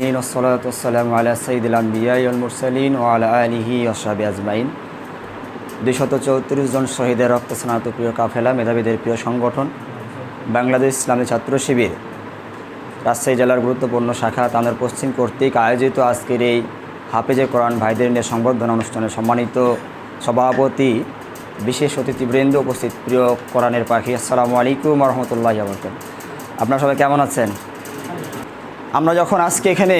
ওসলাতাম আলা সঈদুল আম্বিয়াই মুরসালিন ও আলা আলিহি ওসাবি আজমাইন দুইশত চৌত্রিশ জন শহীদের রক্ত স্নাত প্রিয় কাফেলা মেধাবীদের প্রিয় সংগঠন বাংলাদেশ ইসলামী ছাত্র শিবির। রাজশাহী জেলার গুরুত্বপূর্ণ শাখা তাদের পশ্চিম কর্তৃক আয়োজিত আজকের এই হাফেজে কোরআন ভাইদের নিয়ে সংবর্ধনা অনুষ্ঠানে সম্মানিত সভাপতি, বিশেষ অতিথিবৃন্দ উপস্থিত। প্রিয় কোরআনের পাখি, আসসালামু আলাইকুম রহমতুল্লাহ আপনারা সবাই কেমন আছেন? আমরা যখন আজকে এখানে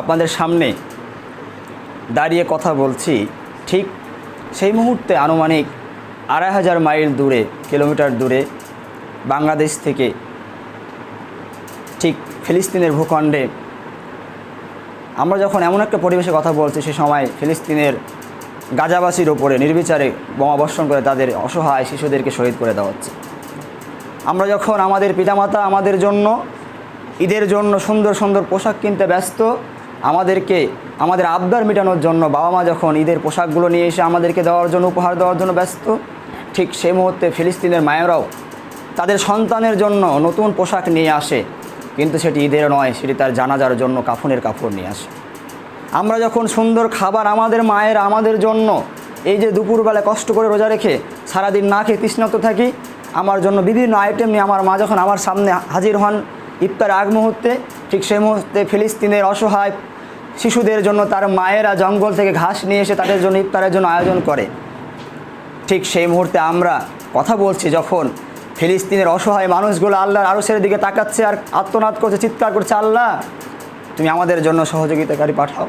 আপনাদের সামনে দাঁড়িয়ে কথা বলছি, ঠিক সেই মুহূর্তে আনুমানিক আড়াই হাজার মাইল দূরে, কিলোমিটার দূরে বাংলাদেশ থেকে ঠিক ফিলিস্তিনের ভূখণ্ডে আমরা যখন এমন একটা পরিবেশে কথা বলছি, সে সময় ফিলিস্তিনের গাজাবাসীর ওপরে নির্বিচারে বোমাবর্ষণ করে তাদের অসহায় শিশুদেরকে শহীদ করে দেওয়া হচ্ছে। আমরা যখন আমাদের পিতামাতা আমাদের জন্য ঈদের জন্য সুন্দর সুন্দর পোশাক কিনতে ব্যস্ত। আমাদেরকে, আমাদের আবদার মেটানোর জন্য বাবা মা যখন ঈদের পোশাকগুলো নিয়ে এসে আমাদেরকে দেওয়ার জন্য, উপহার দেওয়ার জন্য ব্যস্ত, ঠিক সেই মুহূর্তে ফিলিস্তিনের মায়েরাও তাদের সন্তানের জন্য নতুন পোশাক নিয়ে আসে। কিন্তু সেটি ঈদের নয়, সেটি তার জানাজার জন্য কাফনের কাপড় নিয়ে আসে। আমরা যখন সুন্দর খাবার আমাদের মায়ের, আমাদের জন্য এই যে দুপুরবেলা কষ্ট করে রোজা রেখে সারাদিন না খেয়ে তৃষ্ণাত থাকি, আমার জন্য বিভিন্ন আইটেম নিয়ে আমার মা যখন আমার সামনে হাজির হন ইফতার আগ মুহূর্তে, ঠিক সেই মুহূর্তে ফিলিস্তিনের অসহায় শিশুদের জন্য তার মায়েরা জঙ্গল থেকে ঘাস নিয়ে এসে তাদের জন্য ইফতারের জন্য আয়োজন করে। ঠিক সেই মুহূর্তে আমরা কথা বলছি যখন ফিলিস্তিনের অসহায় মানুষগুলো আল্লাহর আরসের দিকে তাকাচ্ছে আর আত্মনাদ করছে, চিৎকার করছে, আল্লাহ, তুমি আমাদের জন্য সহযোগিতাকারী পাঠাও।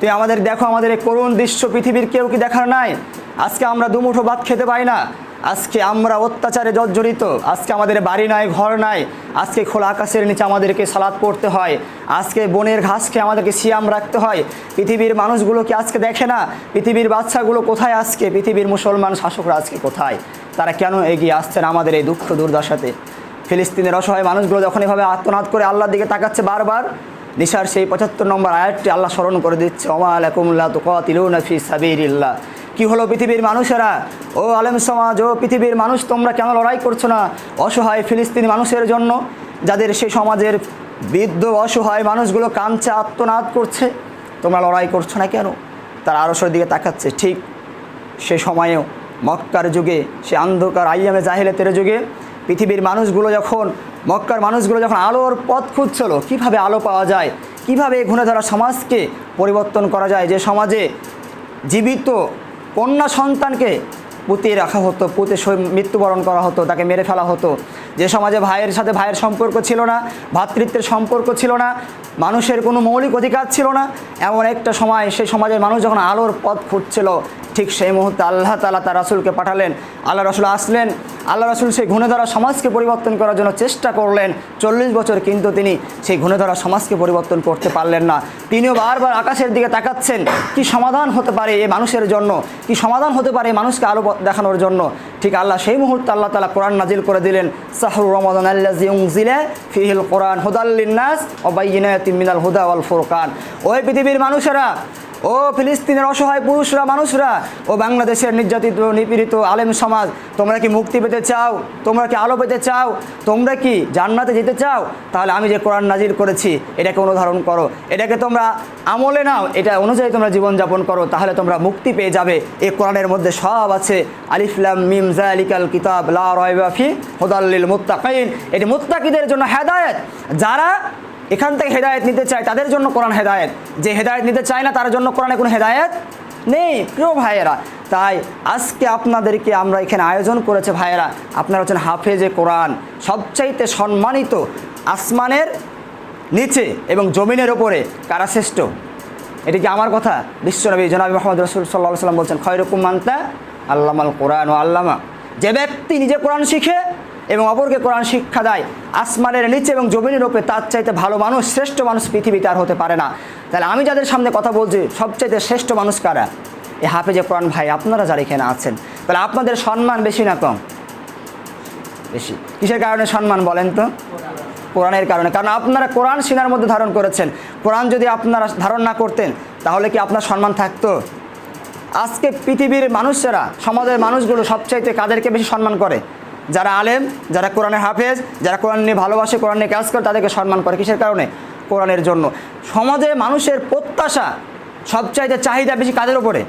তুমি আমাদের দেখো, আমাদের এই করুণ দৃশ্য পৃথিবীর কেউ কি দেখার নাই? আজকে আমরা দুমুঠো ভাত খেতে পাই না। আজকে আমরা অত্যাচারে জর্জরিত। আজকে আমাদের বাড়ি নাই, ঘর নাই। আজকে খোলা আকাশের নিচে আমাদেরকে সালাদ পড়তে হয়। আজকে বনের ঘাসকে আমাদেরকে সিয়াম রাখতে হয়। পৃথিবীর মানুষগুলোকে আজকে দেখে না? পৃথিবীর বাচ্চাগুলো কোথায় আজকে? পৃথিবীর মুসলমান শাসকরা আজকে কোথায়? তারা কেন এগিয়ে আসছেন আমাদের এই দুঃখ দুর্দশাতে? ফিলিস্তিনের অসহায় মানুষগুলো যখন এভাবে আত্মনাদ করে আল্লাহর দিকে তাকাচ্ছে বারবার নিশার সেই পঁচাত্তর নম্বর আয়াতটি আল্লাহ স্মরণ করে দিচ্ছে, ওমা আলাকুমুল্লাহ তো কতিলুনফি সাবিরিল্লাহ কি হলো পৃথিবীর মানুষেরা? ও আলেম সমাজ, ও পৃথিবীর মানুষ, তোমরা কেন লড়াই করছ না অসহায় ফিলিস্তিনি মানুষের জন্য, যাদের সেই সমাজের বৃদ্ধ অসহায় মানুষগুলো কাঁদছে, আত্মনাদ করছে? তোমরা লড়াই করছ না কেন? তারা আরসের দিকে তাকাচ্ছে। ঠিক সে সময়েও মক্কার যুগে, সে অন্ধকার আইয়ামে জাহিলাতের যুগে পৃথিবীর মানুষগুলো যখন, মক্কার মানুষগুলো যখন আলোর পথ খুঁজছিল, কীভাবে আলো পাওয়া যায়, কীভাবে ঘুরে ধরা সমাজকে পরিবর্তন করা যায়, যে সমাজে জীবিত কন্যা সন্তানকে পুঁতিয়ে রাখা হতো, পুঁতে মৃত্যুবরণ করা হতো, তাকে মেরে ফেলা হতো, যে সমাজে ভাইয়ের সাথে ভাইয়ের সম্পর্ক ছিল না ভ্রাতৃত্বের সম্পর্ক ছিল না, মানুষের কোনো মৌলিক অধিকার ছিল না, এমন একটা সময় সেই সমাজের মানুষ যখন আলোর পথ খুঁজছিল ঠিক সেই মুহূর্তে আল্লাহ তালা তার রাসুলকে পাঠালেন। আল্লাহ রসুল আসলেন। আল্লাহ রসুল সেই ঘুণে ধরা সমাজকে পরিবর্তন করার জন্য চেষ্টা করলেন। চল্লিশ বছর কিন্তু তিনি সেই ঘুণে ধরা সমাজকে পরিবর্তন করতে পারলেন না। তিনিও বারবার আকাশের দিকে তাকাচ্ছেন। কি সমাধান হতে পারে এই মানুষের জন্য? কি সমাধান হতে পারে মানুষকে আলো দেখানোর জন্য? ঠিক আল্লাহ সেই মুহূর্তে আল্লাহ তালা কোরআন নাজিল করে দিলেন। সাহরু রমাদান আল্লাজিলে ফিহিল কোরআন হুদাল্লিনাস ও বাইনায়াতিন মিনাল হুদা ওয়াল ফুরকান। ওই পৃথিবীর মানুষেরা ও ফিলিস্তিনের অসহায় পুরুষরা, মানুষরা, ও বাংলাদেশের নির্যাতিত, নিপীড়িত আলেম সমাজ, তোমরা কি মুক্তি পেতে চাও? তোমরা কি আলো পেতে চাও? তোমরা কি জান্নাতে যেতে চাও? তাহলে আমি যে কোরআন নাজির করেছি, এটাকে অনুধারণ করো। এটাকে তোমরা আমলে নাও। এটা অনুযায়ী তোমরা জীবনযাপন করো। তাহলে তোমরা মুক্তি পেয়ে যাবে। এই কোরআনের মধ্যে সব আছে। আলিফলাম মিম জালিকাল কিতাব, লা রয়বাফি হুদাল্লিল মুত্তাকিন। এটি মুত্তাকিদের জন্য হেদায়েত। যারা এখান থেকে হেদায়ত নিতে চায় তাদের জন্য কোরআন হেদায়েত। যে হেদায়ত নিতে চায় না, তার জন্য কোরআনে কোনো হেদায়েত নেই। প্রিয় ভাইয়েরা, তাই আজকে আপনাদেরকে আমরা এখানে আয়োজন করেছে ভাইয়েরা, আপনারা হচ্ছেন হাফেজে কোরআন, সবচাইতে সম্মানিত আসমানের নিচে এবং জমিনের ওপরে কারা শ্রেষ্ঠ? এটি কি আমার কথা? বিশ্বনবী জনাবি মোহাম্মদ রসুল সাল্লাহ সাল্লাম বলছেন, খয়রকুম মান্তা আল্লামাল কোরআন ও আল্লামা। যে ব্যক্তি নিজে কোরআন শিখে এবং অপরকে কোরআন শিক্ষা দেয়। আসমানের নিচে এবং জমিনের ওপরে তার চাইতে ভালো মানুষ, শ্রেষ্ঠ মানুষ পৃথিবীতে আর হতে পারে না। তাহলে আমি যাদের সামনে কথা বলছি, সবচাইতে শ্রেষ্ঠ মানুষ কারা? এই হাফেজে কোরআন ভাই, আপনারা যারা এখানে আছেন, তাহলে আপনাদের সম্মান বেশি না কম? বেশি। কিসের কারণে সম্মান বলেন তো? কোরআনের কারণে। কারণ আপনারা কোরআন সিনার মধ্যে ধারণ করেছেন। কোরআন যদি আপনারা ধারণ না করতেন, তাহলে কি আপনার সম্মান থাকতো? আজকে পৃথিবীর মানুষেরা, সমাজের মানুষগুলো সবচাইতে কাদেরকে বেশি সম্মান করে? যারা আলেম, যারা কোরআনের হাফেজ, যারা কোরআন নিয়ে ভালোবাসে, কোরআন নিয়ে কাজ করে, তাদেরকে সম্মান করে। কিসের কারণে? কোরআনের জন্য। সমাজে মানুষের প্রত্যাশা সবচাইতে চাহিদা বেশি কাদের ওপরে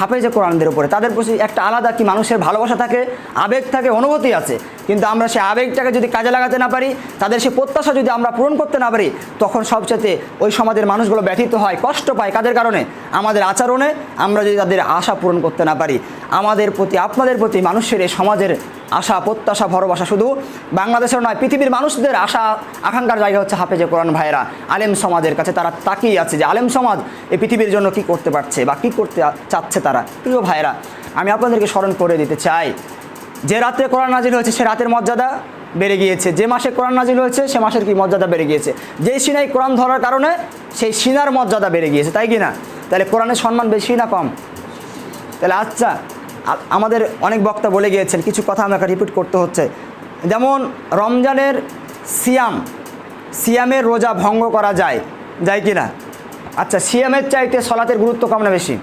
হাফেজে কোরআনদের উপরে। তাদের প্রতি একটা আলাদা কি মানুষের ভালোবাসা থাকে, আবেগ থাকে, অনুভূতি আছে। কিন্তু আমরা সেই আবেগটাকে যদি কাজে লাগাতে না পারি, তাদের সেই প্রত্যাশা যদি আমরা পূরণ করতে না পারি, তখন সবচেয়ে ওই সমাজের মানুষগুলো ব্যথিত হয়, কষ্ট পায়। কাদের কারণে? আমাদের আচরণে আমরা যদি তাদের আশা পূরণ করতে না পারি, আমাদের প্রতি, আপনাদের প্রতি মানুষের এই সমাজের আশা, প্রত্যাশা ভরবাসা শুধু বাংলাদেশের নয়, পৃথিবীর মানুষদের আশা, আকাঙ্ক্ষার জায়গা হচ্ছে হাফেজে কোরআন ভাইরা আলেম সমাজের কাছে তারা তাকিয়ে আছে যে আলেম সমাজ এই পৃথিবীর জন্য কি করতে পারছে বা কি করতে চাচ্ছে তারা। প্রিয় ভাইরা আমি আপনাদেরকে স্মরণ করে দিতে চাই, যে রাত্রে কোরআন নাজিল হয়েছে সে রাতের মর্যাদা বেড়ে গিয়েছে। যে মাসে কোরআন নাজিল হয়েছে সে মাসের কি মর্যাদা বেড়ে গিয়েছে। যে সিনাই কোরআন ধরার কারণে সেই সিনার মর্যাদা বেড়ে গিয়েছে, তাই কি না? তাহলে কোরআনের সম্মান বেশি না কম? তাহলে আচ্ছা আমাদের অনেক বক্তা বলে গিয়েছেন, কিছু কথা আমাকে রিপিট করতে হচ্ছে। যেমন, রমজানের সিয়াম, সিয়ামের রোজা ভঙ্গ করা যায় যায় কি না আচ্ছা সিয়ামের চাইতে সলাতের গুরুত্ব কম বেশি?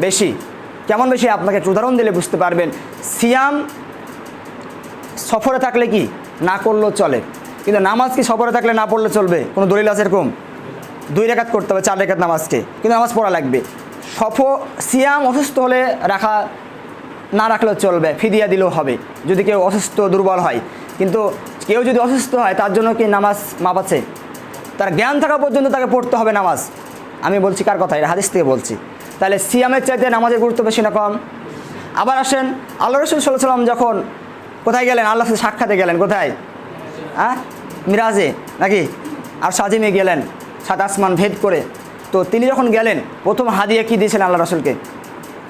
বেশি। কেমন বেশি? আপনাকে একটু উদাহরণ দিলে বুঝতে পারবেন। সিয়াম সফরে থাকলে কি? না করলেও চলে। কিন্তু নামাজ কি সফরে থাকলে না পড়লে চলবে? কোনো দলিল আছে এরকম? দুই রেখাত করতে হবে, চার রেখাত নামাজকে। কিন্তু নামাজ পড়া লাগবে। সফ সিয়াম অসুস্থ হলে রাখা না রাখলেও চলবে, ফিদিয়া দিলেও হবে, যদি কেউ অসুস্থ দুর্বল হয়। কিন্তু কেউ যদি অসুস্থ হয়, তার জন্য কি নামাজ মাপ আছে? তার জ্ঞান থাকা পর্যন্ত তাকে পড়তে হবে নামাজ। আমি বলছি কার কথা? এটা হাদিস থেকে বলছি। তাহলে সিয়ামের চাইতে নামাজের গুরুত্ব বেশি না কম? আবার আসেন আল্লাহ রসুল সাল্লাহ সাল্লাম যখন কোথায় গেলেন? আল্লাহ সাক্ষাতে গেলেন, কোথায়? হ্যাঁ মিরাজে নাকি? আর সাজিমে গেলেন, সাত আসমান ভেদ করে। তো তিনি যখন গেলেন, প্রথম হাদিয়া কি দিয়েছেন আল্লাহ রসুলকে?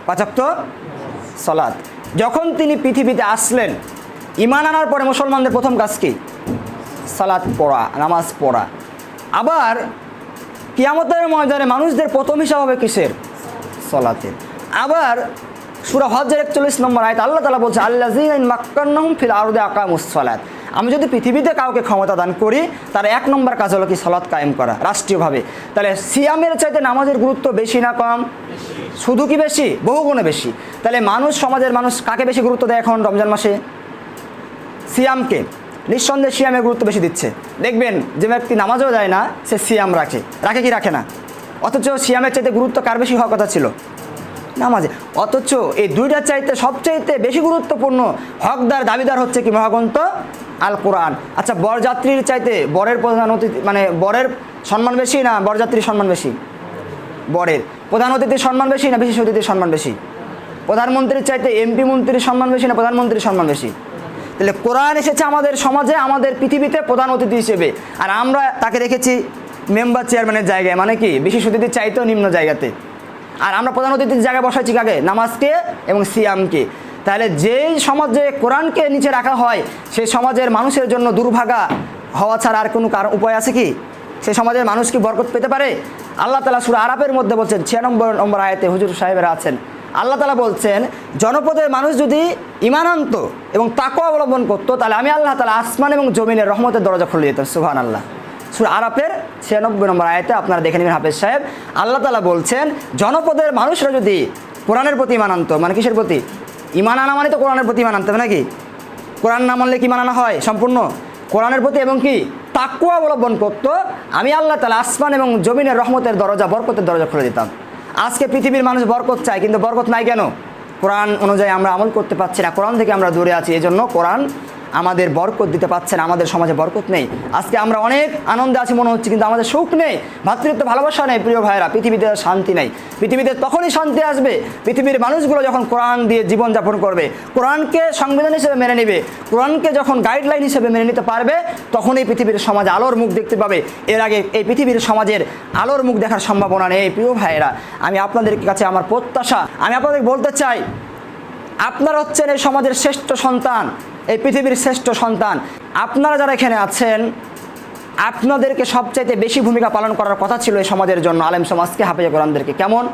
পাচক তো সলাদ যখন তিনি পৃথিবীতে আসলেন ইমান আনার পরে মুসলমানদের প্রথম কাজ কি? সালাদ পড়া, নামাজ পড়া। আবার কিয়ামতের ময়দানে মানুষদের প্রথম হিসাব হবে কিসের? সলাতের আবার সুরা হজের একচল্লিশ নম্বর আয়ত আল্লাহ তালা বলছে আল্লাহ মাক্কান্নহম ফিল আরদে আকামুস সলাত। আমি যদি পৃথিবীতে কাউকে ক্ষমতা দান করি তার এক নম্বর কাজ হলো কি সলাৎ কায়েম করা রাষ্ট্রীয়ভাবে। তাহলে সিয়ামের চাইতে নামাজের গুরুত্ব বেশি না কম? শুধু কি বেশি? বহু গুণে বেশি। তাহলে মানুষ সমাজের মানুষ কাকে বেশি গুরুত্ব দেয় এখন রমজান মাসে? সিয়ামকে। নিঃসন্দেহে সিয়ামের গুরুত্ব বেশি দিচ্ছে। দেখবেন যে ব্যক্তি নামাজও যায় না সে সিয়াম রাখে। রাখে কি রাখে না? অথচ সিয়ামের চাইতে গুরুত্ব কার বেশি হওয়ার কথা ছিল? নামাজে। অথচ এই দুইটার চাইতে সবচাইতে বেশি গুরুত্বপূর্ণ হকদার দাবিদার হচ্ছে কি মহাগ্রন্থ আল কোরআন আচ্ছা বরযাত্রীর চাইতে বরের প্রধান অতিথি মানে বরের সম্মান বেশি না বরযাত্রীর সম্মান বেশি? বরের। প্রধান অতিথির সম্মান বেশি না বিশেষ অতিথির সম্মান বেশি? প্রধানমন্ত্রীর চাইতে এমপি মন্ত্রীর সম্মান বেশি না প্রধানমন্ত্রীর সম্মান বেশি? তাহলে কোরআন এসেছে আমাদের সমাজে, আমাদের পৃথিবীতে প্রধান অতিথি হিসেবে। আর আমরা তাকে রেখেছি মেম্বার চেয়ারম্যানের জায়গায় মানে কি? বিশেষ অতিথির চাইতেও নিম্ন জায়গাতে। আর আমরা প্রধান অতিথির জায়গায় বসাইছি কাকে? নামাজকে এবং সিয়ামকে। তাহলে যেই সমাজে কোরআনকে নিচে রাখা হয়, সেই সমাজের মানুষের জন্য দুর্ভাগা হওয়া ছাড়া আর কোনো কারণ উপায় আছে কি? সেই সমাজের মানুষ কি বরকত পেতে পারে? আল্লাহ তালা সুরা আরাপের মধ্যে বলছেন, ছিয়ানব্বই নম্বর আয়তে হুজুর সাহেবেরা আছেন। আল্লাহ তালা বলছেন, জনপদের মানুষ যদি ইমান আনত এবং তাকে অবলম্বন করতো, তাহলে আমি আল্লাহ তালা আসমান এবং জমিনের রহমতের দরজা খুলে দিতাম সুহান আল্লাহ সুর আরাপের ছিয়ানব্বই নম্বর আয়তে আপনারা দেখে নেবেন হাফেজ সাহেব, আল্লাহ তালা বলছেন, জনপদের মানুষরা যদি কোরআনের প্রতি ইমান আনত মানে কিসের প্রতি? ইমান আনা মানে তো কোরআনের প্রতি ইমান আনতে হবে নাকি? কোরআন না মানলে কি আনা হয়? সম্পূর্ণ? কোরআনের প্রতি এবং কি? তাকুয়া অবলম্বন করত। আমি আল্লাহ তালা আসমান এবং জমিনের রহমতের দরজা, বরকতের দরজা খুলে দিতাম। আজকে পৃথিবীর মানুষ বরকত চায়, কিন্তু বরকত নাই কেন? কোরআন অনুযায়ী আমরা আমল করতে পারছি না। কোরআন থেকে আমরা দূরে আছি। এই জন্য কোরআন আমাদের বরকত দিতে পারছে না আমাদের সমাজে বরকত নেই। আজকে আমরা অনেক আনন্দে আছি, মনে হচ্ছে কিন্তু আমাদের সুখ নেই। ভাতৃত্ব ভালোবাসা নেই, প্রিয় ভাইরা পৃথিবীতে শান্তি নেই। পৃথিবীতে তখনই শান্তি আসবে, পৃথিবীর মানুষগুলো যখন কোরআন দিয়ে জীবনযাপন করবে, কোরআনকে সংবিধান হিসেবে মেনে নেবে, কোরআনকে যখন গাইডলাইন হিসেবে মেনে নিতে পারবে, তখনই পৃথিবীর সমাজ আলোর মুখ দেখতে পাবে। এর আগে এই পৃথিবীর সমাজের আলোর মুখ দেখার সম্ভাবনা নেই, প্রিয় ভাইয়েরা। আমি আপনাদের কাছে আমার প্রত্যাশা, আমি আপনাদের বলতে চাই, আপনারা হচ্ছেন এই সমাজের শ্রেষ্ঠ সন্তান। এই পৃথিবীর শ্রেষ্ঠ সন্তান। আপনারা যারা এখানে আছেন, আপনাদেরকে সবচাইতে বেশি ভূমিকা পালন করার কথা ছিল এই সমাজের জন্য, আলেম সমাজকে হাফেজা কোরআনদেরকে। কেমন?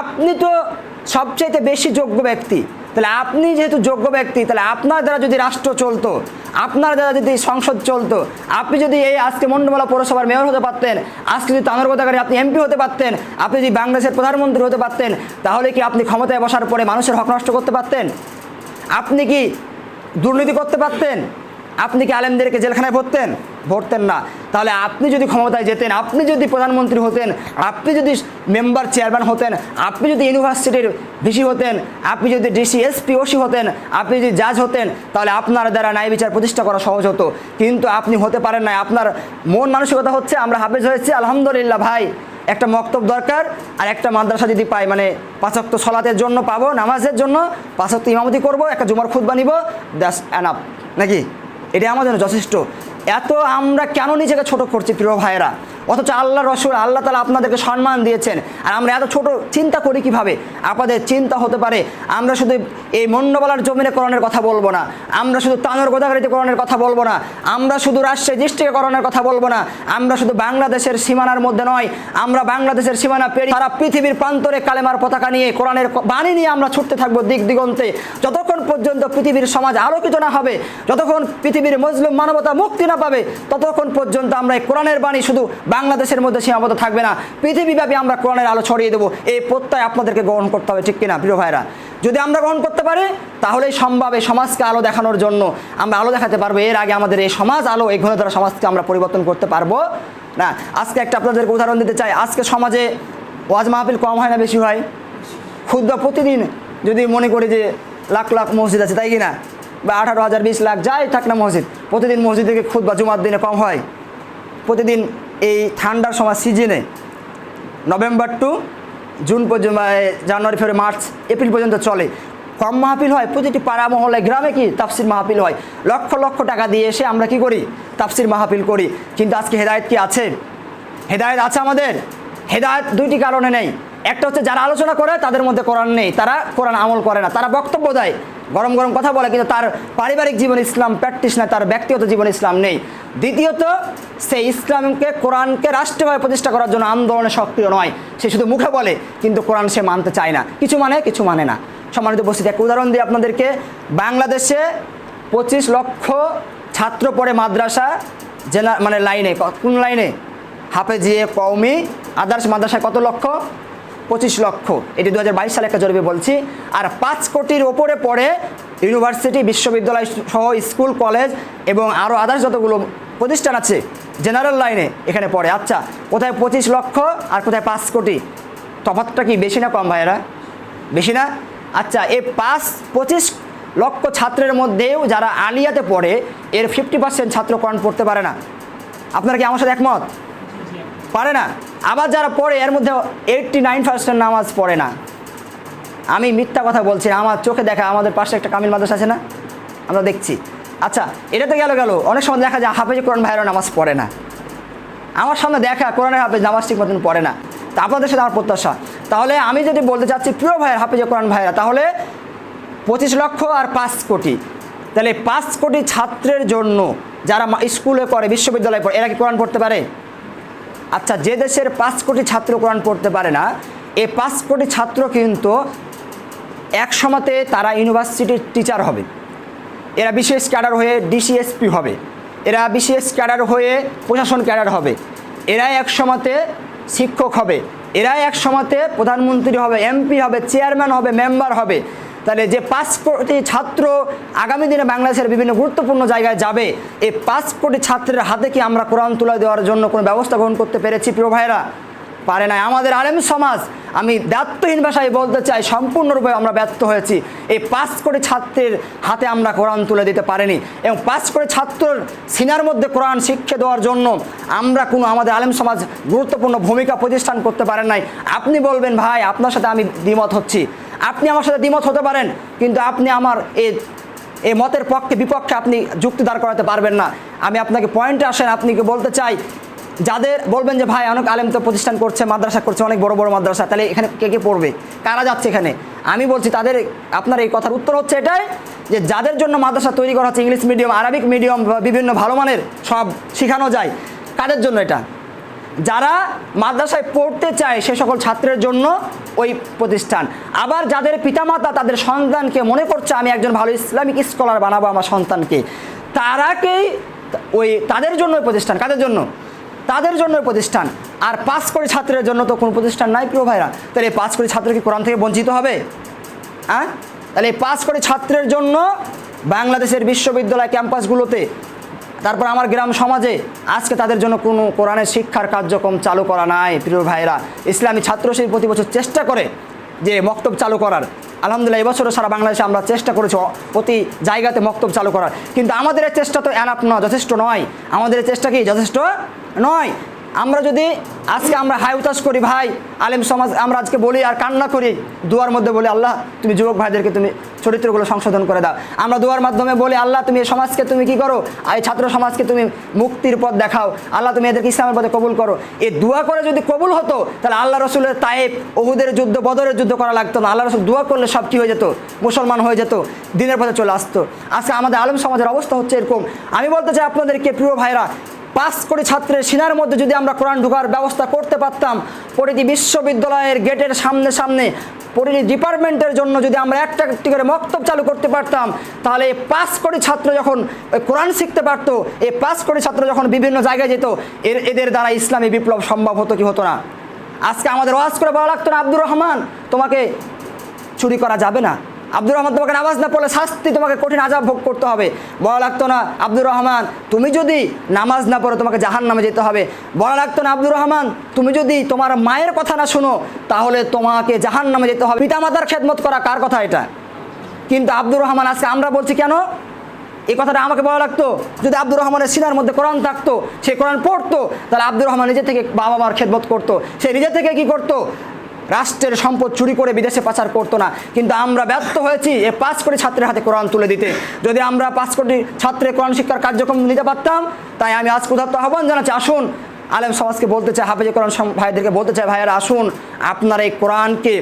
আপনি তো সবচাইতে বেশি যোগ্য ব্যক্তি। তাহলে আপনি যেহেতু যোগ্য ব্যক্তি, তাহলে আপনার দ্বারা যদি রাষ্ট্র চলতো, আপনার দ্বারা যদি সংসদ চলতো, আপনি যদি এই আজকে মন্ডমালা পৌরসভার মেয়র হতে পারতেন, আজকে যদি তানরগোদাগারে আপনি এমপি হতে পারতেন, আপনি যদি বাংলাদেশের প্রধানমন্ত্রী হতে পারতেন, তাহলে কি আপনি ক্ষমতায় বসার পরে মানুষের হক নষ্ট করতে পারতেন? আপনি কি দুর্নীতি করতে পারতেন? আপনি কি আলেমদেরকে জেলখানায় ভরতেন? ভরতেন না। তাহলে আপনি যদি ক্ষমতায় যেতেন, আপনি যদি প্রধানমন্ত্রী হতেন, আপনি যদি মেম্বার চেয়ারম্যান হতেন, আপনি যদি ইউনিভার্সিটির ভিসি হতেন, আপনি যদি ডিসি, এসপি, ওসি হতেন, আপনি যদি জাজ হতেন, তাহলে আপনার দ্বারা ন্যায় বিচার প্রতিষ্ঠা করা সহজ হতো। কিন্তু আপনি হতে পারেন না আপনার মন মানসিকতা হচ্ছে, আমরা হাফেজ হয়েছি, আলহামদুলিল্লাহ ভাই। একটা মক্তব দরকার আর একটা মাদ্রাসা যদি পাই মানে পাঁচক্ত সলাতের জন্য পাবো, নামাজের জন্য পাঁচক্ত ইমামতি করব, একটা জুমার খুদ বানিব দ্যাস অ্যানাপ নাকি? এটা আমাদের যথেষ্ট। এত আমরা কেন নিজেকে ছোট করছি প্রিয় ভাইয়েরা? অথচ আল্লাহ রসুল, আল্লাহ তালা আপনাদেরকে সম্মান দিয়েছেন। আর আমরা এত ছোট, চিন্তা করি কীভাবে? আপনাদের চিন্তা হতে পারে, আমরা শুধু এই মন্ডবালার জমিনে করণের কথা বলব না, আমরা শুধু তানোর গোদাগাড়িতে করণের কথা বলব না, আমরা শুধু রাজশাহী ডিস্ট্রিক্টে করণের কথা বলব না, আমরা শুধু বাংলাদেশের সীমানার মধ্যে নয়, আমরা বাংলাদেশের সীমানা পেরিয়ে সারা পৃথিবীর প্রান্তরে কালেমার পতাকা নিয়ে কোরআনের বাণী নিয়ে আমরা ছুটতে থাকব দিক দিগন্তে যতক্ষণ পর্যন্ত পৃথিবীর সমাজ আলোকিত না হবে, যতক্ষণ পৃথিবীর মজলুম মানবতা মুক্তি না পাবে, ততক্ষণ পর্যন্ত আমরা এই কোরআনের বাণী শুধু বাংলাদেশের মধ্যে সীমাবদ্ধ থাকবে না। পৃথিবীব্যাপী আমরা কোরআনের আলো ছড়িয়ে দেবো। এই প্রত্যয় আপনাদেরকে গ্রহণ করতে হবে, ঠিক কিনা, প্রিয় ভাইরা যদি আমরা গ্রহণ করতে পারি তাহলেই সম্ভব, এই সমাজকে আলো দেখানোর জন্য আমরা আলো দেখাতে পারব। এর আগে আমাদের এই সমাজ আলো, এই ঘনধারা সমাজকে আমরা পরিবর্তন করতে পারব না। আজকে একটা আপনাদেরকে উদাহরণ দিতে চাই। আজকে সমাজে ওয়াজ মাহফিল কম হয় না বেশি হয়? ক্ষুদ্র প্রতিদিন যদি মনে করি যে লাখ লাখ মসজিদ আছে, তাই কি না বা আঠারো হাজার, বিশ লাখ, যাই থাক না মসজিদ, প্রতিদিন মসজিদ থেকে খুদ বা জুমার দিনে কম হয়? প্রতিদিন এই ঠান্ডার সময় সিজনে নভেম্বর টু জুন পর্যন্ত জানুয়ারি, ফেব্রুয়ারি, মার্চ, এপ্রিল পর্যন্ত চলে। কম মাহফিল হয়, প্রতিটি পাড়া মহল্লায় গ্রামে কি তাফসির মাহফিল হয়? লক্ষ লক্ষ টাকা দিয়ে এসে আমরা কি করি? তাফসির মাহফিল করি। কিন্তু আজকে হেদায়ত কি আছে? হেদায়ত আছে আমাদের? হেদায়েত দুইটি কারণে নেই। একটা হচ্ছে যারা আলোচনা করে, তাদের মধ্যে কোরআন নেই। তারা কোরআন আমল করে না। তারা বক্তব্য দেয়। গরম গরম কথা বলে, কিন্তু তার পারিবারিক জীবন ইসলাম প্র্যাকটিস না তার ব্যক্তিগত জীবন ইসলাম নেই। দ্বিতীয়ত, সে ইসলামকে, কোরআনকে রাষ্ট্রীয়ভাবে প্রতিষ্ঠা করার জন্য আন্দোলনে সক্রিয় নয়। সে শুধু মুখে বলে, কিন্তু কোরআন সে মানতে চায় না। কিছু মানে কিছু মানে না। সম্মানিত উপস্থিত একটা উদাহরণ দিই আপনাদেরকে, বাংলাদেশে পঁচিশ লক্ষ ছাত্র পড়ে মাদ্রাসা জেনা মানে লাইনে, কোন লাইনে? হাফেজিয়ে কওমি আদার্স মাদ্রাসায় কত লক্ষ? পঁচিশ লক্ষ। এটি দু সালে একটা জরিপে বলছি। আর পাঁচ কোটির ওপরে পড়ে ইউনিভার্সিটি, বিশ্ববিদ্যালয় সহ স্কুল, কলেজ এবং আরও আদার্স যতগুলো প্রতিষ্ঠান আছে, জেনারেল লাইনে এখানে পড়ে। আচ্ছা কোথায় পঁচিশ লক্ষ আর কোথায় পাঁচ কোটি? তফাতটা কি বেশি না কম ভাইয়েরা? বেশি না? আচ্ছা এই পাঁচ পঁচিশ লক্ষ ছাত্রের মধ্যেও যারা আলিয়াতে পড়ে, এর ফিফটি পার্সেন্ট ছাত্র কোরআন পড়তে পারে না। আপনারা কি আমার সাথে একমত? পারে না। আবার যারা পড়ে, এর মধ্যে এইটটি নাইন পার্সেন্ট নামাজ পড়ে না। আমি মিথ্যা কথা বলছি আমার চোখে দেখা, আমাদের পাশে একটা কামিল মাদ্রাসা আছে না? আমরা দেখছি। আচ্ছা এটা তো গেল গেল, অনেক সময় দেখা যায় হাফেজ কোরআন ভাইয়েরও নামাজ পড়ে না। আমার সামনে দেখা, কোরআনের হাফেজ নামাজ ঠিক মতন পড়ে না। তা আপনাদের সাথে আমার প্রত্যাশা। তাহলে আমি যদি বলতে চাচ্ছি, প্রিয় ভাইয়ের, হাফেজ কোরআন ভাইয়েরা, তাহলে পঁচিশ লক্ষ আর পাঁচ কোটি। তাহলে পাঁচ কোটি ছাত্রের জন্য যারা স্কুলে পড়ে, বিশ্ববিদ্যালয়ে পড়ে, এরা কি কোরআন পড়তে পারে? আচ্ছা যে দেশের পাঁচ কোটি ছাত্র কোরআন পড়তে পারে না এই পাঁচ কোটি ছাত্র কিন্তু এক সময়তে তারা ইউনিভার্সিটির টিচার হবে। এরা বিশেষ ক্যাডার হয়ে ডিসিএসপি হবে। এরা বিশেষ ক্যাডার হয়ে প্রশাসন ক্যাডার হবে। এরা এক সময়তে শিক্ষক হবে। এরা এক সময়তে প্রধানমন্ত্রী হবে, এমপি হবে, চেয়ারম্যান হবে, মেম্বার হবে। তাহলে যে কোটি ছাত্র আগামী দিনে বাংলাদেশের বিভিন্ন গুরুত্বপূর্ণ জায়গায় যাবে, এই কোটি ছাত্রের হাতে কি আমরা কোরআন তুলে দেওয়ার জন্য কোনো ব্যবস্থা গ্রহণ করতে পেরেছি? প্রিয় ভাইরা পারে না আমাদের আলেম সমাজ, আমি ব্যর্থহীন ভাষায় বলতে চাই, সম্পূর্ণরূপে আমরা ব্যর্থ হয়েছি। এই পাঁচ কোটি ছাত্রের হাতে আমরা কোরআন তুলে দিতে পারিনি এবং পাঁচ কোটি ছাত্রর সিনার মধ্যে কোরআন শিক্ষা দেওয়ার জন্য আমরা কোনো আমাদের আলেম সমাজ গুরুত্বপূর্ণ ভূমিকা প্রতিষ্ঠান করতে পারেন নাই। আপনি বলবেন, ভাই, আপনার সাথে আমি দ্বিমত হচ্ছি। আপনি আমার সাথে দ্বিমত হতে পারেন, কিন্তু আপনি আমার এই এই মতের পক্ষে, বিপক্ষে আপনি যুক্তি দাঁড় করাতে পারবেন না। আমি আপনাকে পয়েন্টে আসেন আপনাকে বলতে চাই? যাদের বলবেন যে, ভাই, অনেক আলেম তো প্রতিষ্ঠান করছে, মাদ্রাসা করছে, অনেক বড় বড় মাদ্রাসা, তাহলে এখানে কে কে পড়বে? কারা যাচ্ছে এখানে? আমি বলছি, তাদের, আপনার এই কথার উত্তর হচ্ছে এটাই যে, যাদের জন্য মাদ্রাসা তৈরি করা হচ্ছে, ইংলিশ মিডিয়াম, আরবিক মিডিয়াম বিভিন্ন ভালো মানের সব শেখানো যায়, কাদের জন্য এটা? যারা মাদ্রাসায় পড়তে চায় সে সকল ছাত্রের জন্য ওই প্রতিষ্ঠান। আবার যাদের পিতামাতা তাদের সন্তানকে মনে করছে, আমি একজন ভালো ইসলামিক স্কলার বানাবো আমার সন্তানকে। তারাকেই ওই তাদের জন্য প্রতিষ্ঠান। কাদের জন্য? তাদের জন্য প্রতিষ্ঠান। আর পাস করে ছাত্রের জন্য তো কোনো প্রতিষ্ঠান নাই প্রিয় ভাইরা। তাহলে এই পাঁচ কোটি ছাত্র কি কোরআন থেকে বঞ্চিত হবে? হ্যাঁ তাহলে এই পাঁচ কোটি ছাত্রের জন্য বাংলাদেশের বিশ্ববিদ্যালয় ক্যাম্পাসগুলোতে তারপর আমার গ্রাম সমাজে আজকে তাদের জন্য কোনো কোরআনের শিক্ষার কার্যক্রম চালু করা নাই, প্রিয় ভাইরা ইসলামী ছাত্রশীল প্রতি বছর চেষ্টা করে যে মক্তব চালু করার। আলহামদুলিল্লাহ, এবছরও সারা বাংলাদেশে আমরা চেষ্টা করেছি প্রতি জায়গাতে মক্তব চালু করার। কিন্তু আমাদের চেষ্টা তো অ্যানাপ নয়, যথেষ্ট নয়। আমাদের চেষ্টা কি? যথেষ্ট নয়। আমরা যদি আজকে আমরা হাই উতাস করি, ভাই, আলেম সমাজ, আমরা আজকে বলি আর কান্না করি, দুয়ার মধ্যে বলি, আল্লাহ, তুমি যুবক ভাইদেরকে তুমি চরিত্রগুলো সংশোধন করে দাও। আমরা দুয়ার মাধ্যমে বলি, আল্লাহ, তুমি এই সমাজকে তুমি কি করো? এই ছাত্র সমাজকে তুমি মুক্তির পথ দেখাও। আল্লাহ, তুমি এদেরকে ইসলামের পথে কবুল করো। এই দোয়া করে যদি কবুল হতো, তাহলে আল্লাহ রসুলের তায়েব, ওহুদের যুদ্ধ, বদরের যুদ্ধ করা লাগতো না। আল্লাহ রসুল দোয়া করলে সব কি হয়ে যেত? মুসলমান হয়ে যেত, দিনের পথে চলে আসতো। আজকে আমাদের আলম সমাজের অবস্থা হচ্ছে এরকম। আমি বলতে চাই আপনাদেরকে, প্রিয় ভাইরা পাস করে ছাত্রের সিনার মধ্যে যদি আমরা কোরআন ঢোকার ব্যবস্থা করতে পারতাম প্রতিটি বিশ্ববিদ্যালয়ের গেটের সামনে সামনে প্রতিটি ডিপার্টমেন্টের জন্য যদি আমরা একটা একটি করে মক্তব চালু করতে পারতাম, তাহলে পাস করে ছাত্র যখন কোরআন শিখতে পারতো এই পাস করে ছাত্র যখন বিভিন্ন জায়গায় যেত, এর এদের দ্বারা ইসলামী বিপ্লব সম্ভব হতো কি হতো না? আজকে আমাদের ওয়াজ করে বলা লাগতো না, আব্দুর রহমান? তোমাকে চুরি করা যাবে না। আব্দুর রহমান তোমাকে নামাজ না পড়লে শাস্তি তোমাকে কঠিন আজাব ভোগ করতে হবে। বলা লাগতো না, আব্দুর রহমান, তুমি যদি নামাজ না পড়ো তোমাকে জাহান নামে যেতে হবে। বলা লাগতো না, আব্দুর রহমান, তুমি যদি তোমার মায়ের কথা না শোনো, তাহলে তোমাকে জাহান নামে যেতে হবে। পিতামাতার খেদমত করা কার কথা এটা? কিন্তু আব্দুর রহমান, আজকে আমরা বলছি কেন? এই কথাটা আমাকে বলা লাগতো, যদি আব্দুর রহমানের সিনার মধ্যে কোরআন থাকতো, সে কোরআন পড়তো, তাহলে আব্দুর রহমান নিজে থেকে বাবা মার খেদমত করতো। সে নিজে থেকে কি করতো? রাষ্ট্রের সম্পদ চুরি করে বিদেশে পাচার করতো না। কিন্তু আমরা ব্যর্থ হয়েছি এ পাঁচ কোটি ছাত্রের হাতে কোরআন তুলে দিতে। যদি আমরা পাঁচ কোটি ছাত্রের কোরআন শিক্ষার কার্যক্রম নিতে পারতাম, তাই আমি আজ কোথাও আহ্বান জানাচ্ছি। আসুন আলেম সমাজকে বলতে চাই হাফেজে কোরআন ভাইদেরকে বলতে চাই ভাইয়েরা, আসুন, আপনার এই কোরআনকে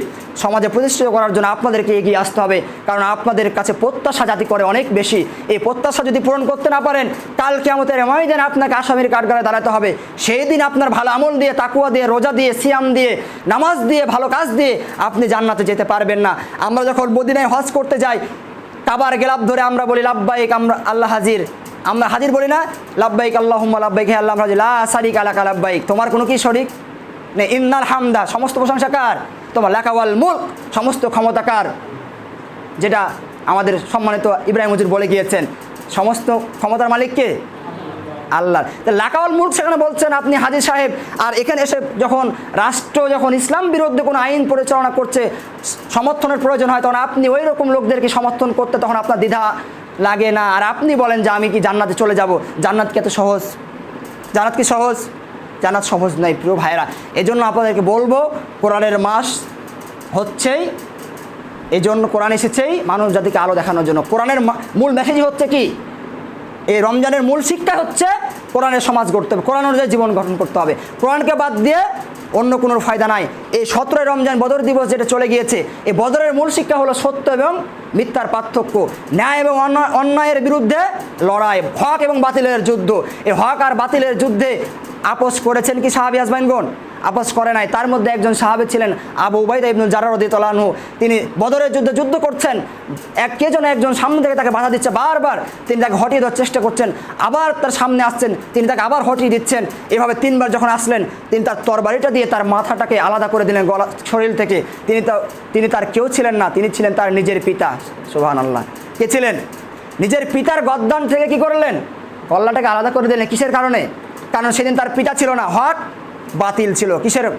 সমাজে প্রতিষ্ঠিত করার জন্য আপনাদেরকে এগিয়ে আসতে হবে। কারণ আপনাদের কাছে প্রত্যাশা জাতি করে অনেক বেশি। এই প্রত্যাশা যদি পূরণ করতে না পারেন, কাল কেমতের ময়দানে আপনাকে আসামির কাঠগড়ায় দাঁড়াতে হবে। সেই দিন আপনার ভালো আমল দিয়ে, তাকুয়া দিয়ে, রোজা দিয়ে, সিয়াম দিয়ে, নামাজ দিয়ে, ভালো কাজ দিয়ে আপনি জান্নাতে যেতে পারবেন না। আমরা যখন মদিনায় হজ করতে যাই, কাবার গেলাপ ধরে আমরা বলি লাভবাইক আমরা আল্লাহ হাজির। আমরা হাজির বলি না লাভবাইক আল্লাহ লাভবাইক হে আল্লাহ লা সারিক আলাকা লাভবাইক তোমার কোনো কি শরিক? নে, ইন্নাল হামদা, সমস্ত প্রশংসা কার? তোমার লেখাওয়াল মুল্ক, সমস্ত ক্ষমতাকার যেটা আমাদের সম্মানিত ইব্রাহিম হুজুর বলে গিয়েছেন, সমস্ত ক্ষমতার মালিককে আল্লাহ। তা লাকাওয়াল মুল্ক সেখানে বলছেন, আপনি হাজির সাহেব, আর এখানে এসে যখন রাষ্ট্র, যখন ইসলাম বিরুদ্ধে কোনো আইন পরিচালনা করছে, সমর্থনের প্রয়োজন হয়, তখন আপনি ওই রকম লোকদেরকে সমর্থন করতে, তখন আপনার দ্বিধা লাগে না। আর আপনি বলেন যে আমি কি জান্নাতে চলে যাব? জান্নাত কি এত সহজ? জান্নাত কি সহজ? জান্নাত সহজ নয় প্রিয় ভাইরা এজন্য আপনাদেরকে বলব, কোরআনের মাস হচ্ছেই এই জন্য কোরআন এসেছেই মানব জাতিকে আলো দেখানোর জন্য। কোরআনের মূল মেসেজই হচ্ছে কি? এই রমজানের মূল শিক্ষা হচ্ছে কোরআনের সমাজ গড়তে হবে, কোরআন অনুযায়ী জীবন গঠন করতে হবে। কোরআনকে বাদ দিয়ে অন্য কোনো ফায়দা নাই। এই সতেরোই রমজান বদর দিবস যেটা চলে গিয়েছে, এই বদরের মূল শিক্ষা হলো সত্য এবং মিথ্যার পার্থক্য। ন্যায় এবং অন্যায়- অন্যায়ের বিরুদ্ধে লড়াই, হক এবং বাতিলের যুদ্ধ। এই হক আর বাতিলের যুদ্ধে আপোষ করেছেন কি সাহাবি হাজবাইনগণ আপোষ করে নাই। তার মধ্যে একজন সাহাবে ছিলেন আবু উবাইদা ইবনুল জারার রদিতলানহু তিনি বদরের যুদ্ধে যুদ্ধ করছেন। এক কে যেন একজন সামনে থেকে তাকে বাধা দিচ্ছে। বারবার তিনি তাকে হটিয়ে দেওয়ার চেষ্টা করছেন। আবার তার সামনে আসছেন। তিনি তাকে আবার হটিয়ে দিচ্ছেন। এভাবে তিনবার যখন আসলেন, তিনি তার তরবারিটা দিয়ে তার মাথাটাকে আলাদা করে দিলেন গলা শরীর থেকে। তিনি তা তিনি তার কেউ ছিলেন না। তিনি ছিলেন তার নিজের পিতা। সোহান আল্লাহ কে ছিলেন? নিজের পিতার গদ্দান থেকে কি করলেন? কল্লাটাকে আলাদা করে দিলেন। কিসের কারণে? কারণ সেদিন তার পিতা ছিল না। হক বাতিল ছিল। কিসের?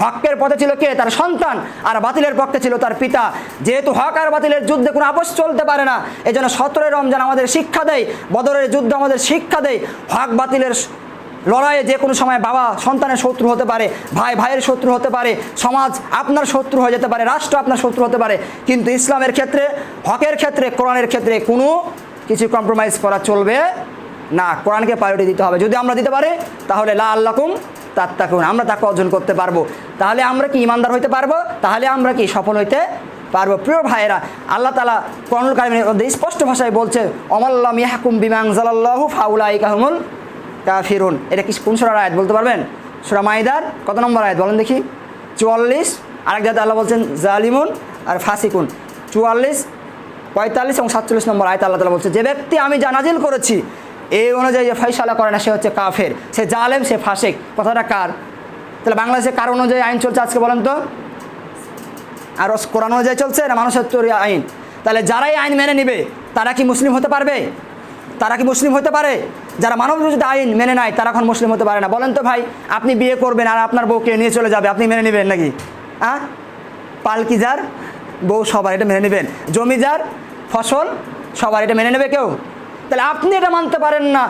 হকের পথে ছিল কে? তার সন্তান। আর বাতিলের পক্ষে ছিল তার পিতা। যেহেতু হক আর বাতিলের যুদ্ধে কোনো আপোষ চলতে পারে না এই জন্য সতেরোই রমজান আমাদের শিক্ষা দেয়। বদরের যুদ্ধ আমাদের শিক্ষা দেয়। হক বাতিলের লড়াইয়ে যে কোনো সময় বাবা সন্তানের শত্রু হতে পারে, ভাই ভাইয়ের শত্রু হতে পারে, সমাজ আপনার শত্রু হয়ে যেতে পারে, রাষ্ট্র আপনার শত্রু হতে পারে। কিন্তু ইসলামের ক্ষেত্রে, হকের ক্ষেত্রে, কোরআনের ক্ষেত্রে কোনো কিছু কম্প্রোমাইজ করা চলবে না। কোরআনকে প্রায়োরিটি দিতে হবে। যদি আমরা দিতে পারি, তাহলে লা আল্লাকুম তাত্তাকুন আমরা তাকে অর্জন করতে পারব। তাহলে আমরা কি ইমানদার হইতে পারব? তাহলে আমরা কি সফল হইতে পারব? প্রিয় ভাইয়েরা, আল্লাহ তালা করণুল কারিমের স্পষ্ট ভাষায় বলছে অমাল্লাম ইয়াহকুম বিমাং জালাল্লাহু ফাউলাই কাহমুল কাফিরুন। এটা কি কোন সুরার আয়াত বলতে পারবেন? সুরা মাইদার, কত নম্বর আয়াত বলেন দেখি? চুয়াল্লিশ, আরেক জায়গায় আল্লাহ বলছেন, জালিমুন আর ফাসিকুন। চুয়াল্লিশ, পঁয়তাল্লিশ এবং সাতচল্লিশ নম্বর আয়তা আল্লাহ তালা বলছে, যে ব্যক্তি আমি জানাজিল করেছি এই অনুযায়ী যে ফয়সালা করে না, সে হচ্ছে কাফের। সে জালেম, সে ফাসেক। কথাটা কার? তাহলে বাংলাদেশে কার অনুযায়ী আইন চলছে আজকে বলেন তো? আর কোরআন অনুযায়ী চলছে না মানুষের তৈরি আইন? তাহলে যারাই আইন মেনে নিবে, তারা কি মুসলিম হতে পারবে? তারা কি মুসলিম হতে পারে? যারা মানব বিরোধী আইন মেনে নেয়, তারা এখন মুসলিম হতে পারে না। বলেন তো ভাই, আপনি বিয়ে করবেন আর আপনার বউকে নিয়ে চলে যাবে, আপনি মেনে নেবেন নাকি? হ্যাঁ পালকি যার বউ সবার এটা মেনে নেবেন। জমি যার ফসল সবার এটা মেনে নেবে কেউ? তাহলে আপনি এটা মানতে পারেন না।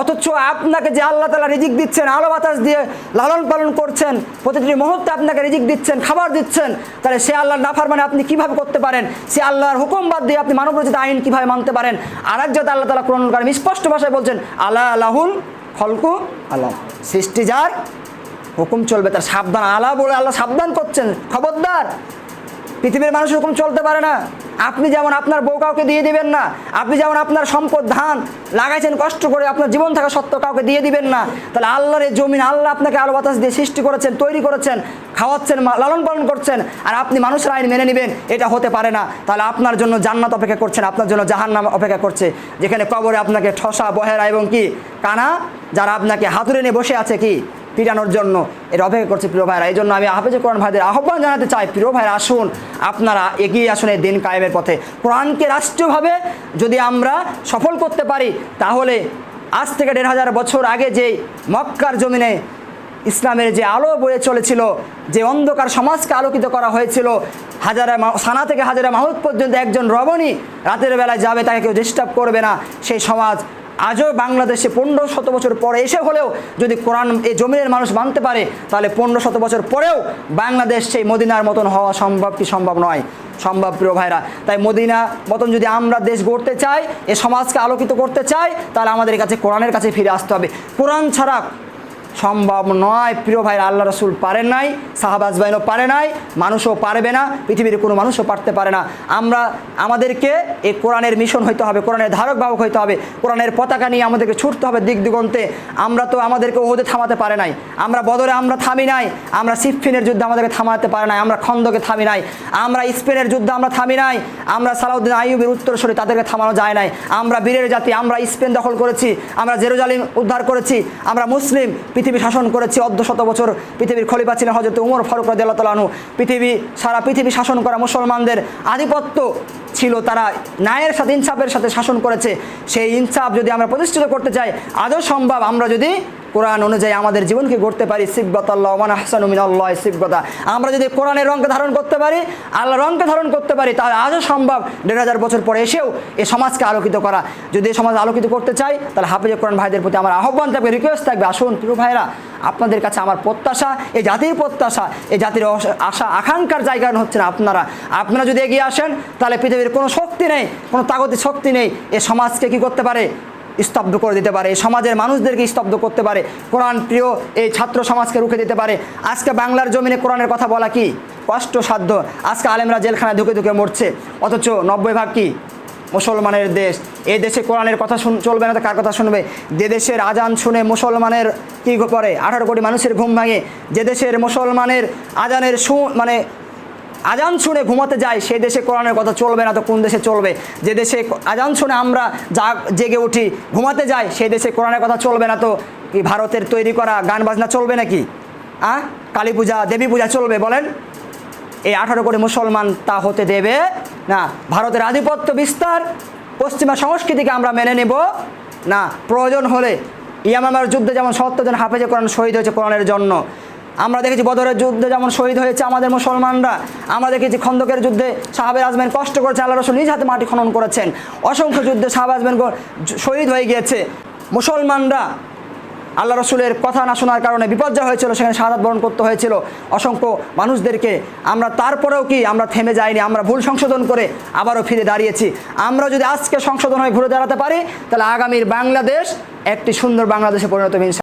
অথচ আপনাকে যে আল্লাহ তালা রিজিক দিচ্ছেন, আলো বাতাস দিয়ে লালন পালন করছেন, প্রতিটি মুহূর্তে আপনাকে রিজিক দিচ্ছেন, খাবার দিচ্ছেন, তাহলে সে আল্লাহর নাফার মানে আপনি কীভাবে করতে পারেন? সে আল্লাহর হুকুম বাদ দিয়ে আপনি মানব রচিত আইন কীভাবে মানতে পারেন? আর এক জায়গায় আল্লাহ তালা কোরআন করেন স্পষ্ট ভাষায় বলছেন আল্লাহ আল্লাহুল খলকু আল্লাহ সৃষ্টি যার হুকুম চলবে, তার সাবধান, আলা বলে আল্লাহ সাবধান করছেন। খবরদার, পৃথিবীর মানুষ হুকুম চলতে পারে না। আপনি যেমন আপনার বউ কাউকে দিয়ে দিবেন না, আপনি যেমন আপনার সম্পদ, ধান লাগাইছেন, কষ্ট করে আপনার জীবন থাকা সত্ত্বেও কাউকে দিয়ে দিবেন না, তাহলে আল্লাহর এই জমিন আল্লাহ আপনাকে আলো বাতাস দিয়ে সৃষ্টি করেছেন, তৈরি করেছেন, খাওয়াচ্ছেন লালন পালন করছেন, আর আপনি মানুষের আইন মেনে নেবেন, এটা হতে পারে না। তাহলে আপনার জন্য জান্নাত অপেক্ষা করছেন, আপনার জন্য জাহান্নাম অপেক্ষা করছে, যেখানে কবরে আপনাকে ঠসা, বহেরা এবং কি, কানা, যারা আপনাকে হাতুড়ে নিয়ে বসে আছে কি? পিটানোর জন্য এর অপেক্ষা করছে প্রিয় ভাইরা। এই জন্য আমি হাফেজ কোরআন ভাইদের আহ্বান জানাতে চাই, প্রিয় ভাইরা, আসুন আপনারা এগিয়ে আসুন এই দিন কায়েমের পথে। কোরআনকে রাষ্ট্রীয়ভাবে যদি আমরা সফল করতে পারি, তাহলে আজ থেকে দেড় হাজার বছর আগে যে মক্কার জমিনে ইসলামের যে আলো বয়ে চলেছিল, যে অন্ধকার সমাজকে আলোকিত করা হয়েছিল, হাজারা সানা থেকে হাজারা মাহুদ পর্যন্ত একজন রবণী রাতের বেলায় যাবে, তাকে কেউ ডিস্টার্ব করবে না। সেই সমাজ আজও বাংলাদেশে পনেরো শত বছর পরে এসে হলেও যদি কোরআন এই জমিনের মানুষ মানতে পারে, তাহলে পনেরো শত বছর পরেও বাংলাদেশ সেই মদিনার মতন হওয়া সম্ভব কি সম্ভব নয়? সম্ভব প্রিয় ভাইরা, তাই মদিনা মতন যদি আমরা দেশ গড়তে চাই, এ সমাজকে আলোকিত করতে চাই, তাহলে আমাদের কাছে কোরআনের কাছে ফিরে আসতে হবে। কোরআন ছাড়া সম্ভব নয়। প্রিয় ভাই আল্লাহ রসুল পারেন নাই সাহাবাজ বাইনও পারে নাই, মানুষও পারবে না, পৃথিবীর কোনো মানুষও পারতে পারে না। আমরা, আমাদেরকে এই কোরআনের মিশন হইতে হবে, কোরআনের ধারক বাহক হইতে হবে, কোরআনের পতাকা নিয়ে আমাদেরকে ছুটতে হবে দিক দিগন্তে। আমরা তো আমাদেরকে ওহদে থামাতে পারে নাই। আমরা বদরে আমরা থামি নাই। আমরা সিফিনের যুদ্ধে আমাদেরকে থামাতে পারে নাই। আমরা খন্দকে থামি নাই। আমরা স্পেনের যুদ্ধে আমরা থামি নাই। আমরা সালাউদ্দিন আইয়ুবের উত্তরসূরি তাদেরকে থামানো যায় নাই। আমরা বীরের জাতি, আমরা স্পেন দখল করেছি। আমরা জেরুজালিম উদ্ধার করেছি। আমরা মুসলিম পৃথিবী শাসন করেছে অর্ধ শত বছর পৃথিবীর খলিফা ছিলেন হজরত উমর ফারুক রাজু পৃথিবী, সারা পৃথিবী শাসন করা মুসলমানদের আধিপত্য ছিল, তারা ন্যায়ের সাথে, ইনসাফের সাথে শাসন করেছে। সেই ইনসাফ যদি আমরা প্রতিষ্ঠিত করতে চাই আজও সম্ভব? আমরা যদি কোরআন অনুযায়ী আমাদের জীবনকে গড়তে পারি সিব্বত আল্লাহ মান হাসান আল্লাহ সিব্বতা আমরা যদি কোরআনের রঙকে ধারণ করতে পারি আল্লাহ রঙকে ধারণ করতে পারি, তাহলে আজও সম্ভব দেড় হাজার বছর পরে এসেও এ সমাজকে আলোকিত করা। যদি এই সমাজ আলোকিত করতে চাই, তাহলে হাফিজে কোরআন ভাইদের প্রতি আমার আহ্বান থাকবে রিকোয়েস্ট থাকবে। আসুন, প্রিয় ভাইরা আপনাদের কাছে আমার প্রত্যাশা এই জাতির প্রত্যাশা এই জাতির আশা, আকাঙ্ক্ষার জায়গা হচ্ছে না আপনারা। আপনারা যদি এগিয়ে আসেন, তাহলে পৃথিবীর কোনো শক্তি নেই, কোনো তাগতি শক্তি নেই, এ সমাজকে কি করতে পারে? স্তব্ধ করে দিতে পারে। সমাজের মানুষদেরকে স্তব্ধ করতে পারে। কোরআন প্রিয় এই ছাত্র সমাজকে রুখে দিতে পারে। আজকে বাংলার জমিনে কোরআনের কথা বলা কি? কষ্টসাধ্য। আজকে আলেমরা জেলখানায় ধুকে ধুকে মরছে। অথচ নব্বই ভাগ কি? মুসলমানের দেশ। এই দেশে কোরআনের কথা শুন চলবে না তো কার কথা শুনবে? যে দেশের আজান শুনে মুসলমানের কী করে? আঠারো কোটি মানুষের ঘুম ভাঙে। যে দেশের মুসলমানের আজানের সু মানে আজান শুনে ঘুমাতে যাই সেই দেশে কোরআনের কথা চলবে না তো কোন দেশে চলবে? যে দেশে আজান শুনে আমরা যা জেগে উঠি, ঘুমাতে যাই সেই দেশে কোরআনের কথা চলবে না তো কি ভারতের তৈরি করা গান বাজনা চলবে নাকি? আ? কালী পূজা, দেবী পূজা চলবে বলেন? এই আঠারো কোটি মুসলমান তা হতে দেবে না। ভারতের আধিপত্য বিস্তার, পশ্চিমা সংস্কৃতিকে আমরা মেনে নেব না। প্রয়োজন হলে ইয়ামামার যুদ্ধে যেমন সত্তর জন হাফেজে কোরআন শহীদ হয়েছে কোরআনের জন্য আমরা দেখেছি বদরের যুদ্ধে যেমন শহীদ হয়েছে আমাদের মুসলমানরা, আমরা দেখেছি খন্দকের যুদ্ধে সাহাবের আজমেন কষ্ট করেছে, আল্লাহ রসুল নিজ হাতে মাটি খনন করেছেন। অসংখ্য যুদ্ধে সাহাব আজমেন শহীদ হয়ে গিয়েছে। মুসলমানরা আল্লাহ রসুলের কথা না শোনার কারণে বিপর্যয় হয়েছিল, সেখানে শাহাদ বরণ করতে হয়েছিল। অসংখ্য মানুষদেরকে আমরা তারপরেও কি আমরা থেমে যাইনি, আমরা ভুল সংশোধন করে আবারও ফিরে দাঁড়িয়েছি। আমরা যদি আজকে সংশোধন হয়ে ঘুরে দাঁড়াতে পারি, তাহলে আগামীর বাংলাদেশ একটি সুন্দর বাংলাদেশে পরিণত।